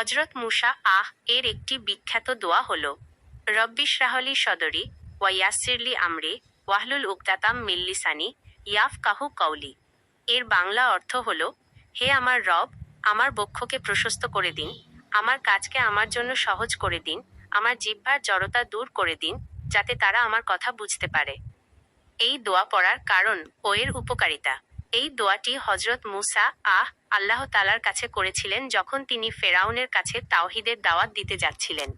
হজরত মুসা আহ এর একটি বিখ্যাত দোয়া হল রব্বিশ রাহলি সদরি ওয়াইয়াসিরলি আমরে ওয়াহলুল উকতাতাম মিল্লিসানি ইয়াফ কাহু কৌলি এর বাংলা অর্থ হল, হে আমার রব, আমার বক্ষকে প্রশস্ত করে দিন, আমার কাজকে আমার জন্য সহজ করে দিন, আমার জিহ্বার জড়তা দূর করে দিন, যাতে তারা আমার কথা বুঝতে পারে। এই দোয়া পড়ার কারণ ও এর উপকারিতা। এই দোয়াটি হজরত মুসা আহ আল্লাহ তালার কাছে করেছিলেন যখন তিনি ফেরাউনের কাছে তাওহিদের দাওয়াত দিতে যাচ্ছিলেন।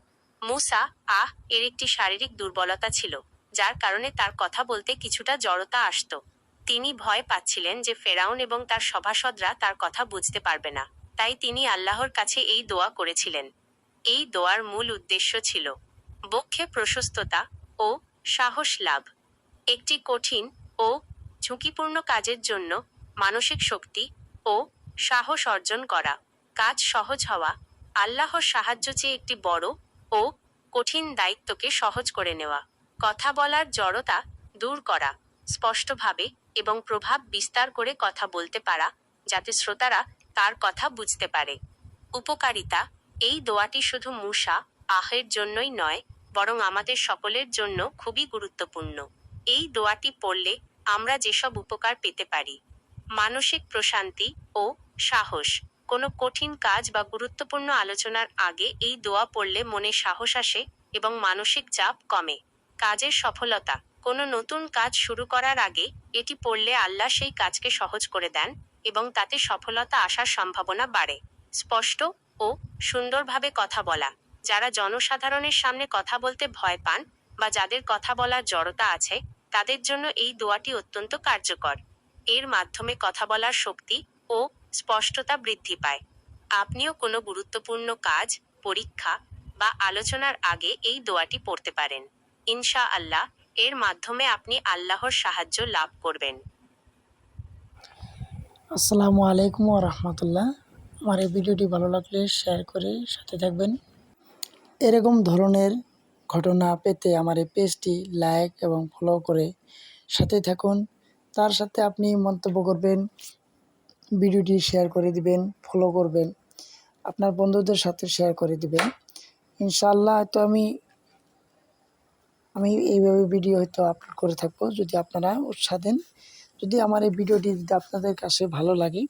মুসা আহ এর একটি শারীরিক দুর্বলতা ছিল, যার কারণে তার কথা বলতে কিছুটা জড়তা আসত। তিনি ভয় পাচ্ছিলেন যে ফেরাউন এবং তার সভাসদরা তার কথা বুঝতে পারবে না, তাই তিনি আল্লাহর কাছে এই দোয়া করেছিলেন। এই দোয়ার মূল উদ্দেশ্য ছিল বক্ষে প্রশস্ততা ও সাহস লাভ। একটি কঠিন ও ঝুঁকিপূর্ণ কাজের জন্য মানসিক শক্তি ও সাহস অর্জন করা। কাজ সহজ হওয়া আল্লাহর সাহায্য চেয়ে একটি বড় ও কঠিন দায়িত্বকে সহজ করে নেওয়া। কথা বলার জড়তা দূর করা, স্পষ্টভাবে এবং প্রভাব বিস্তার করে কথা বলতে পারা, যাতে শ্রোতারা তার কথা বুঝতে পারে। উপকারিতা, এই দোয়াটি শুধু মূষা আহের জন্যই নয়, বরং আমাদের সকলের জন্য খুবই গুরুত্বপূর্ণ। এই দোয়াটি পড়লে আমরা যেসব উপকার পেতে পারি। মানসিক প্রশান্তি ও সাহস। কোনো কঠিন কাজ বা গুরুত্বপূর্ণ আলোচনার আগে এই দোয়া পড়লে মনে সাহস আসে এবং মানসিক চাপ কমে। কাজের সফলতা। কোনো নতুন কাজ শুরু করার আগে এটি পড়লে আল্লাহ সেই কাজকে সহজ করে দেন এবং তাতে সফলতা আসার সম্ভাবনা বাড়ে। স্পষ্ট ও সুন্দরভাবে কথা বলা। যারা জনসাধারণের সামনে কথা বলতে ভয় পান বা যাদের কথা বলার জড়তা আছে তাদের জন্য এই দোয়াটি অত্যন্ত কার্যকর। এর মাধ্যমে কথা বলার শক্তি ও স্পষ্টতা বৃদ্ধি পায়। আপনিও কোনো গুরুত্বপূর্ণ কাজ, পরীক্ষা বা আলোচনার আগে এই দোয়াটি পড়তে পারেন। ইনশা আল্লাহ এর মাধ্যমে আপনি আল্লাহর সাহায্য লাভ করবেন। আসসালামু আলাইকুম রহমতুল্লাহ। আমার এই ভিডিওটি ভালো লাগলে শেয়ার করে সাথে থাকবেন। এরকম ধরনের ঘটনা পেতে আমার এই পেজটি লাইক এবং ফলো করে সাথে থাকুন। তার সাথে আপনি মন্তব্য করবেন, ভিডিওটি শেয়ার করে দিবেন ফলো করবেন, আপনার বন্ধুদের সাথে শেয়ার করে দিবেন। ইনশাআল্লাহ হয়তো আমি আমি এইভাবে ভিডিও হয়তো আপলোড করে থাকব যদি আপনারা উৎসাহ দেন। যদি আমার এই ভিডিওটি যদি আপনাদের কাছে ভালো লাগে,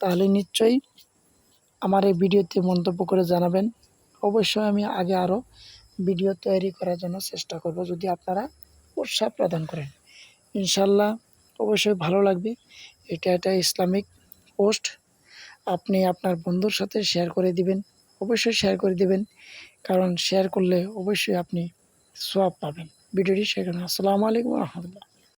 তাহলে নিশ্চয়ই আমার এই ভিডিওতে মন্তব্য করে জানাবেন। অবশ্যই আমি আগে আরও ভিডিও তৈরি করার জন্য চেষ্টা করব, যদি আপনারা উৎসাহ প্রদান করেন। ইনশাল্লাহ অবশ্যই ভালো লাগবে। এটা একটা ইসলামিক পোস্ট। আপনি আপনার বন্ধুর সাথে শেয়ার করে দিবেন, অবশ্যই শেয়ার করে দিবেন, কারণ শেয়ার করলে অবশ্যই আপনি সোয়াব পাবেন। ভিডিওটি করুন। আসসালামু আলাইকুম রহমতুল্লাহ।